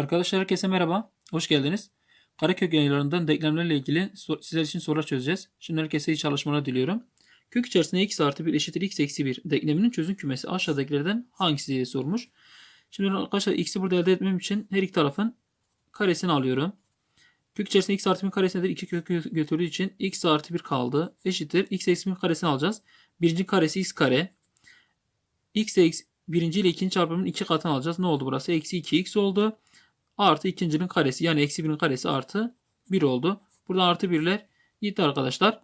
Arkadaşlar herkese merhaba. Hoş geldiniz. Karekök yayınlarından denklemlerle ilgili sizler için sorular çözeceğiz. Şimdi herkese iyi çalışmalar diliyorum. Kök içerisinde x artı 1 eşittir x eksi 1 denkleminin çözüm kümesi aşağıdakilerden hangisi diye sormuş. Şimdi arkadaşlar x'i burada elde etmem için her iki tarafın karesini alıyorum. Kök içerisinde x artı 1 karesi nedir? 2 kök gö- götürdüğü için x artı 1 kaldı. Eşittir. x eksi 1 karesini alacağız. Birinci karesi x kare. x eksi birinci ile ikinci çarpımın iki katını alacağız. Ne oldu burası? Eksi 2x oldu. Artı ikincinin karesi yani eksi 1'in karesi artı 1 oldu. Buradan artı 1'ler gitti arkadaşlar.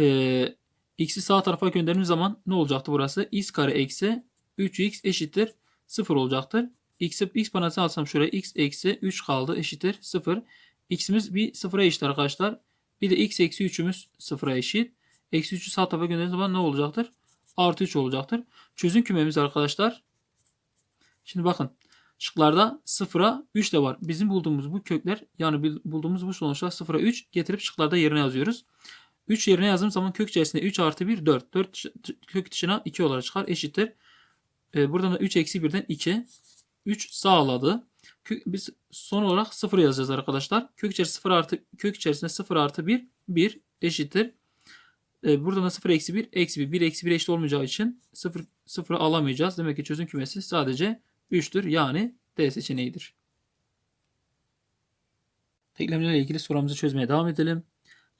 Ee, x'i sağ tarafa gönderdiğimiz zaman ne olacaktı burası? x kare eksi 3x eşittir 0 olacaktır. x'i x parantezine alsam şuraya x eksi 3 kaldı eşittir 0. x'imiz bir sıfıra eşit arkadaşlar. Bir de x eksi 3'ümüz sıfıra eşit. Eksi 3'ü sağ tarafa gönderdiğimiz zaman ne olacaktır? Artı 3 olacaktır. Çözüm kümemiz arkadaşlar. Şimdi bakın. Şıklarda 0'a 3 de var. Bizim bulduğumuz bu kökler yani bulduğumuz bu sonuçlar 0'a 3 getirip şıklarda yerine yazıyoruz. 3 yerine yazdığım zaman kök içerisinde 3 artı 1 4. 4 dışı- kök dışına 2 olarak çıkar. Eşittir. Ee, buradan da 3 eksi 1'den 2. 3 sağladı. Kök, biz son olarak 0 yazacağız arkadaşlar. Kök içerisinde 0 artı kök içerisinde 0 artı 1 1 eşittir. Ee, buradan da 0 eksi 1 eksi 1. 1 eksi 1 eşit olmayacağı için 0 0'ı alamayacağız. Demek ki çözüm kümesi sadece 3'tür. Yani D seçeneğidir. Denklemlerle ilgili sorumuzu çözmeye devam edelim.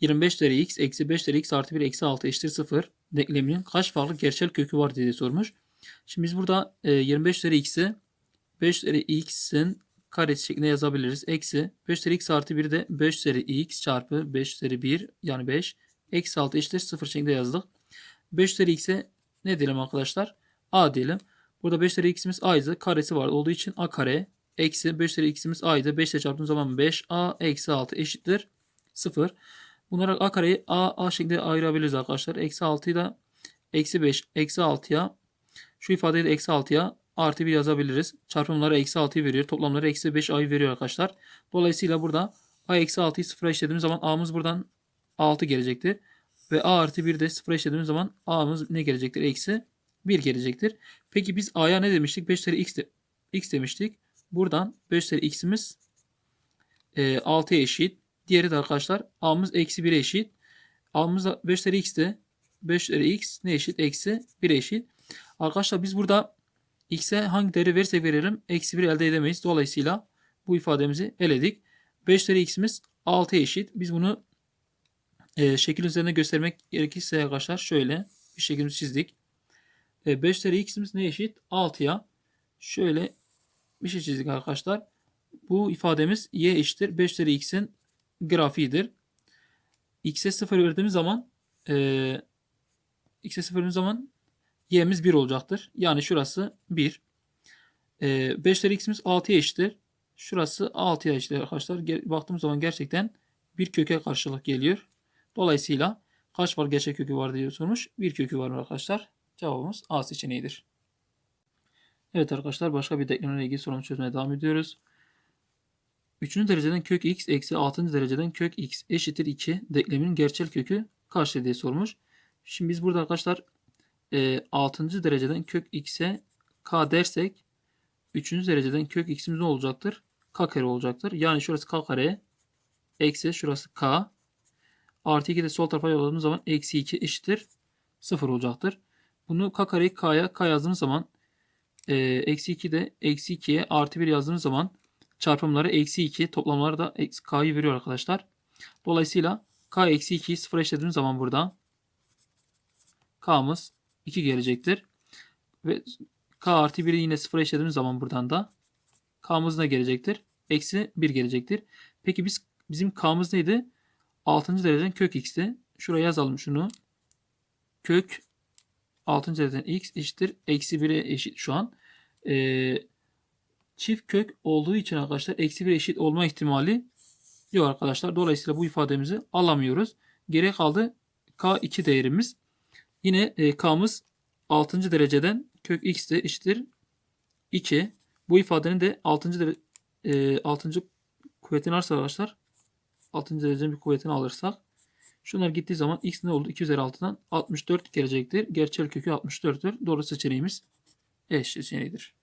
25 üzeri x eksi 5 üzeri x artı 1 eksi 6 eşittir 0 denkleminin kaç farklı gerçel kökü var diye sormuş. Şimdi biz burada e, 25 üzeri x'i 5 üzeri x'in karesi şeklinde yazabiliriz. Eksi 5 üzeri x artı 1 de 5 üzeri x çarpı 5 üzeri 1 yani 5 eksi 6 eşittir 0 şeklinde yazdık. 5 üzeri x'e ne diyelim arkadaşlar? a diyelim. Burada 5 üzeri x'imiz a'ydı. Karesi var olduğu için a kare eksi 5 üzeri x'imiz a'ydı. 5 ile çarptığım zaman 5a eksi 6 eşittir 0. Bunlara a kareyi a a şeklinde ayırabiliriz arkadaşlar. Eksi 6'yı da eksi 5 eksi 6'ya şu ifadeyi de eksi 6'ya artı 1 yazabiliriz. Çarpımları eksi 6'yı veriyor. Toplamları eksi 5 a'yı veriyor arkadaşlar. Dolayısıyla burada a eksi 6'yı sıfıra eşitlediğimiz zaman a'mız buradan 6 gelecektir. Ve a artı 1 de sıfıra eşitlediğimiz zaman a'mız ne gelecektir? Eksi 1 gelecektir. Peki biz a'ya ne demiştik? 5 üzeri x, de, x demiştik. Buradan 5 üzeri x'imiz e, 6'ya eşit. Diğeri de arkadaşlar a'mız eksi 1'e eşit. A'mız da 5 üzeri x de 5 üzeri x ne eşit? Eksi 1'e eşit. Arkadaşlar biz burada x'e hangi değeri verirsek verelim eksi 1 elde edemeyiz. Dolayısıyla bu ifademizi eledik. 5 üzeri x'imiz 6'ya eşit. Biz bunu e, şekil üzerinde göstermek gerekirse arkadaşlar şöyle bir şeklimizi çizdik. E, 5 üzeri x'imiz ne eşit? 6'ya. Şöyle bir şey çizdik arkadaşlar. Bu ifademiz y eşittir 5 üzeri x'in grafiğidir. x'e 0 verdiğimiz zaman e, x'e 0 verdiğimiz zaman y'miz 1 olacaktır. Yani şurası 1. E, 5 üzeri x'imiz 6'ya eşittir. Şurası 6'ya eşittir arkadaşlar. Ge- baktığımız zaman gerçekten bir köke karşılık geliyor. Dolayısıyla kaç var gerçek kökü var diye sormuş. Bir kökü var arkadaşlar. Cevabımız A seçeneğidir. Evet arkadaşlar başka bir denklemle ilgili sorunu çözmeye devam ediyoruz. 3. dereceden kök x eksi 6. dereceden kök x eşittir 2 denkleminin gerçel kökü kaçtır diye sormuş. Şimdi biz burada arkadaşlar e, 6. dereceden kök x'e k dersek 3. dereceden kök x'imiz ne olacaktır? k kare olacaktır. Yani şurası k kare eksi şurası k artı 2 de sol tarafa yolladığımız zaman eksi 2 eşittir 0 olacaktır. Bunu k kareyi k'ya k yazdığımız zaman e, eksi 2 de eksi 2'ye artı 1 yazdığımız zaman çarpımları eksi 2 toplamları da k'yı veriyor arkadaşlar. Dolayısıyla k eksi 2'yi sıfıra eşitlediğimiz zaman burada k'mız 2 gelecektir. Ve k artı 1'i yine sıfıra eşitlediğimiz zaman buradan da k'mız ne gelecektir? Eksi 1 gelecektir. Peki biz bizim k'mız neydi? 6. dereceden kök x'ti. Şuraya yazalım şunu. Kök 6. dereceden x eşittir. Eksi 1'e eşit şu an. Ee, çift kök olduğu için arkadaşlar eksi 1 eşit olma ihtimali yok arkadaşlar. Dolayısıyla bu ifademizi alamıyoruz. Geriye kaldı k2 değerimiz. Yine e, k'mız 6. dereceden kök x de eşittir 2. Bu ifadenin de 6. Dere, e, 6. kuvvetini alırsak arkadaşlar 6. derecenin bir kuvvetini alırsak şunlar gittiği zaman x ne oldu? 2 üzeri 6'dan 64 gelecektir. Gerçel kökü 64'tür. Doğru seçeneğimiz E seçeneğidir.